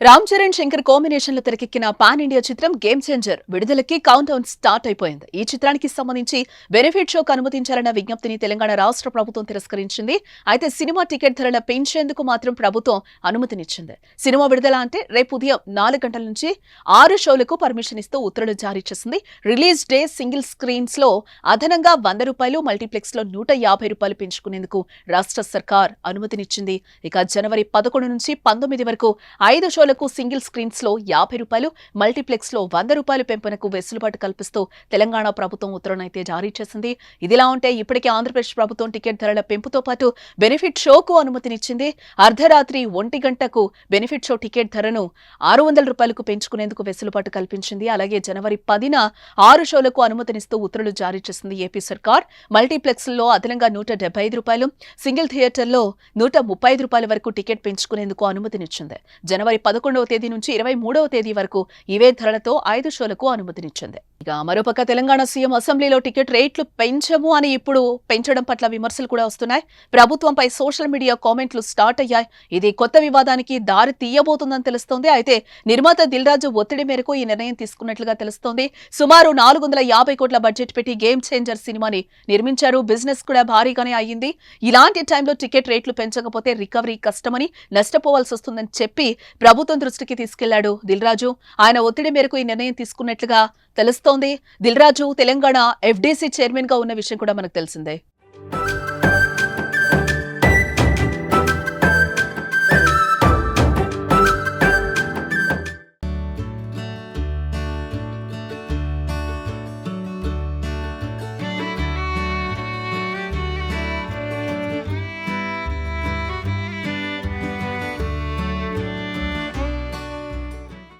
రామ్ చరణ్ శంకర్ కాంబినేషన్లో తెరకెక్కిన pan India చిత్రం గేమ్ చేంజర్ విడుదలకి కౌంట్ డౌన్ స్టార్ట్ అయిపోయింది. ఈ చిత్రానికి సంబంధించి బెనిఫిట్ షోకు అనుమతించాలన్న విజ్ఞప్తిని తెలంగాణ రాష్ట్ర ప్రభుత్వం తిరస్కరించింది. అయితే సినిమా టికెట్ ధరల పెంచేందుకు మాత్రం ప్రభుత్వం అనుమతినిచ్చింది. సినిమా విడుదల అంటే రేపు ఉదయం నాలుగు గంటల నుంచి ఆరు షోలకు పర్మిషన్ ఇస్తూ ఉత్తర్వులు జారీ చేసింది. రిలీజ్ డే సింగిల్ స్క్రీన్స్లో అదనంగా వంద రూపాయలు మల్టీప్లెక్స్లో నూట యాభై రూపాయలు పెంచుకునేందుకు రాష్ట్ర సర్కార్ అనుమతినిచ్చింది. ఇక జనవరి పదకొండు నుంచి పంతొమ్మిది వరకు ఐదు షోలకు సింగిల్ స్క్రీన్స్లో యాభై రూపాయలు మల్టీప్లెక్స్లో వంద రూపాయలు పెంపునకు వెసులుబాటు కల్పిస్తూ తెలంగాణ ప్రభుత్వం ఉత్తర్వులను అయితే జారీ చేసింది. ఇదిలా ఉంటే ఇప్పటికే ఆంధ్రప్రదేశ్ ప్రభుత్వం టికెట్ ధరల పెంపుతో పాటు బెనిఫిట్ షోకు అనుమతినిచ్చింది. అర్ధరాత్రి ఒంటి గంటకు బెనిఫిట్ షో టికెట్ ధరను ఆరు వందల రూపాయలకు పెంచుకునేందుకు వెసులుబాటు కల్పించింది. అలాగే జనవరి పదిన ఆరు షోలకు అనుమతినిస్తూ ఉత్తర్వులు జారీ చేసింది ఏపీ సర్కార్. మల్టీప్లెక్స్లో అదనంగా నూట ఐదు రూపాయలు సింగిల్ థియేటర్లో నూట ముప్పై ఐదు రూపాయల వరకు టికెట్ పెంచుకునేందుకు అనుమతినిచ్చింది. జనవరి పదకొండవ తేదీ నుంచి ఇరవై మూడవ తేదీ వరకు ఇవే ధరలతో ఐదు షోలకు అనుమతినిచ్చింది. ఇక మరోపక్క తెలంగాణ సీఎం అసెంబ్లీలో టికెట్ రేట్లు పెంచము అని ఇప్పుడు పెంచడం పట్ల విమర్శలు కూడా వస్తున్నాయి. ప్రభుత్వంపై సోషల్ మీడియా కామెంట్లు స్టార్ట్ అయ్యాయి. ఇది కొత్త వివాదానికి దారి తీయబోతుందని తెలుస్తోంది. అయితే నిర్మాత దిల్రాజు ఒత్తిడి మేరకు ఈ నిర్ణయం తీసుకున్నట్లుగా తెలుస్తోంది. సుమారు నాలుగు వందల యాభై కోట్ల బడ్జెట్ పెట్టి గేమ్ చేంజర్ సినిమాని నిర్మించారు. బిజినెస్ కూడా భారీగానే అయ్యింది. ఇలాంటి టైంలో టికెట్ రేట్లు పెంచకపోతే రికవరీ కష్టమని నష్టపోవాల్సి వస్తుందని చెప్పి ప్రభుత్వం దృష్టికి తీసుకెళ్ళాడు దిల్రాజు. ఆయన ఒత్తిడి మేరకు ఈ నిర్ణయం తీసుకున్నట్లుగా తెలుస్తోంది. దిల్రాజు తెలంగాణ ఎఫ్డీసీ చైర్మన్గా ఉన్న విషయం కూడా మనకు తెలిసిందే.